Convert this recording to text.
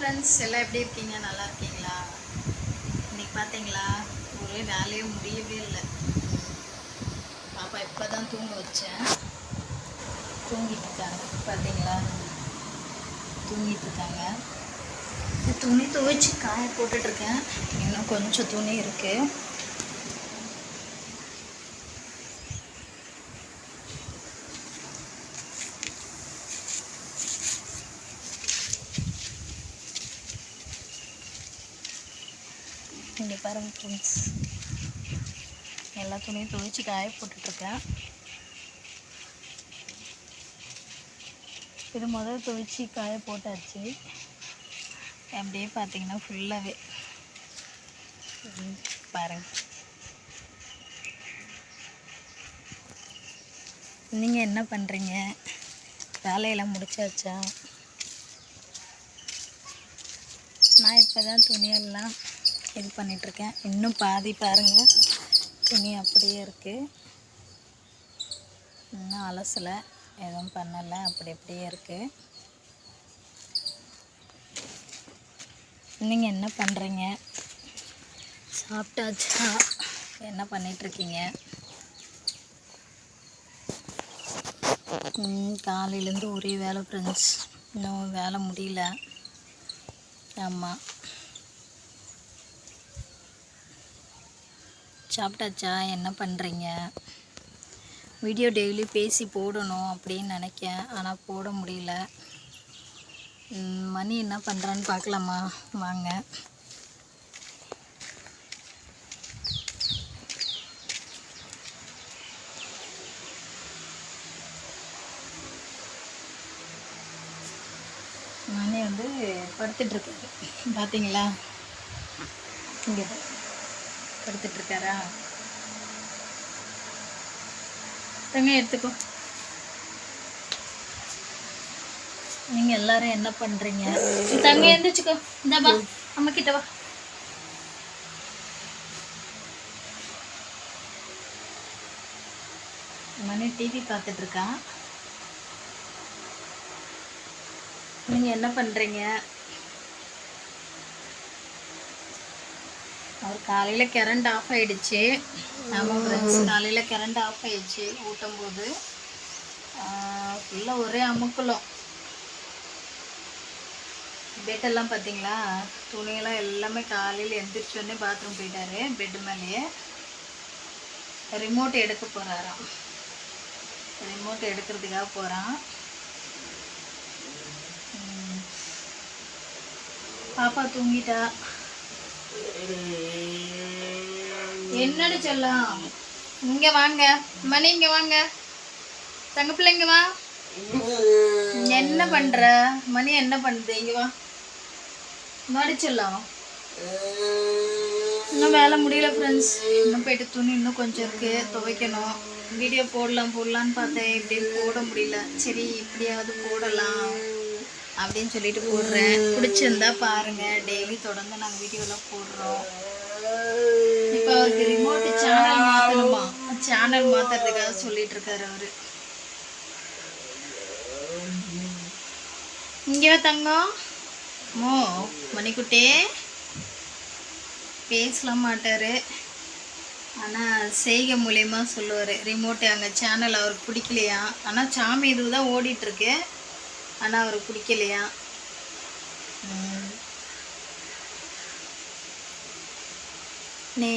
Friends எல்லாம் எப்படி இருக்கீங்க? நல்லா இருக்கீங்களா? இன்னைக்கு பார்த்தீங்களா ஒரே வேலையே முடியவே இல்லை. பாப்பா இப்போ தான் தூங்க வச்சேன். தூங்கிட்டு இருக்காங்க. பார்த்தீங்களா தூங்கிட்டு இருக்காங்க. துணி துவைச்சி காய போட்டுட்ருக்கேன் இன்னும் கொஞ்சம் துணி இருக்குது இங்கே பாருங்க ஃப்ரெண்ட்ஸ் எல்லா துணியும் துவைச்சி காய போட்டுட்ருக்கேன். இது முதல் துவைச்சி காய போட்டாச்சு. அப்படியே பார்த்தீங்கன்னா ஃபுல்லாகவே பாருங்கள் நீங்கள் என்ன பண்ணுறீங்க வேலையெல்லாம் முடிச்சாச்சா? நான் இப்போ தான் துணியெல்லாம் இது பண்ணிகிட்ருக்கேன் இன்னும் பாதி பாருங்கள் துணி அப்படியே இருக்குது இன்னும் அலசலை. எதுவும் பண்ணலை. அப்படி அப்படியே இருக்குது நீங்கள் என்ன பண்ணுறீங்க சாப்பிட்டாச்சா? என்ன பண்ணிகிட்ருக்கீங்க காலையிலேருந்து ஒரே வேலை ஃப்ரெண்ட்ஸ் இன்னும் வேலை முடியல. ஆமாம் சாப்பிட்டாச்சா? என்ன பண்ணுறீங்க வீடியோ டெய்லி பேசி போடணும் அப்படின்னு நினைக்கேன். ஆனால் போட முடியல. மணி என்ன பண்ணுறான்னு பார்க்கலாமா? வாங்க. மணி வந்து படுத்துட்ருக்காரு பார்த்தீங்களா இங்கே. படுத்துட்ருக்காரா? தங்க எடுத்துக்கோ. நீங்கள் எல்லாரும் என்ன பண்ணுறீங்க தங்க எந்திரிச்சுக்கோ. இந்த வா அம்மா கிட்ட வா. மணி டிவி பார்த்துட்டு இருக்கான் நீங்கள் என்ன பண்ணுறீங்க அவர் காலையில் கரண்ட் ஆஃப் ஆயிடுச்சு. ஆமாம் ஃப்ரெண்ட்ஸ் காலையில் கரண்ட் ஆஃப் ஆயிடுச்சு ஊட்டும் போது ஃபுல்லாக ஒரே அமுக்குலம். பெட்டெல்லாம் பார்த்தீங்களா துணியெல்லாம் எல்லாமே காலையில் எந்திரிச்சோடனே பாத்ரூம் போயிட்டாரு பெட் மேலேயே. ரிமோட் எடுக்க போகிறாராம் ரிமோட் எடுக்கிறதுக்காக போகிறான் பாப்பா தூங்கிட்டா. என்னடி செல்லம்? இங்க வாங்க. மணி இங்க வாங்க. தங்க பிள்ளைங்க வா. என்ன பண்ற? மணி என்ன பண்ணுது இங்க வா. மாடி செல்லம். இன்னும் வேலை முடியல ஃப்ரெண்ட்ஸ் இன்னும் போயிட்டு துணி இன்னும் கொஞ்சம் இருக்கு. துவைக்கணும். வீடியோ போடலாம் போடலான்னு பார்த்தேன். இப்படி போட முடியல. சரி இப்படியாவது போடலாம். அப்படின்னு சொல்லிட்டு போடுறேன். பிடிச்சிருந்தா பாருங்க. டெய்லி தொடர்ந்து நாங்கள் வீடியோலாம் போடுறோம். இப்போ அவருக்கு ரிமோட் சேனல் மாற்றணுமா சேனல் மாற்றுறதுக்காக சொல்லிட்டு இருக்காரு அவரு. இங்கே தங்கம். மோ மணிக்குட்டே. பேசலாம் மாட்டார். ஆனால் செய்கை மூலயமா சொல்லுவார். ரிமோட்டு அங்கே சேனல் அவருக்கு பிடிக்கலையா? ஆனால் சாமி இதுதான் ஓடிட்டுருக்கு ஆனால் அவருக்கு பிடிக்கலையா. நே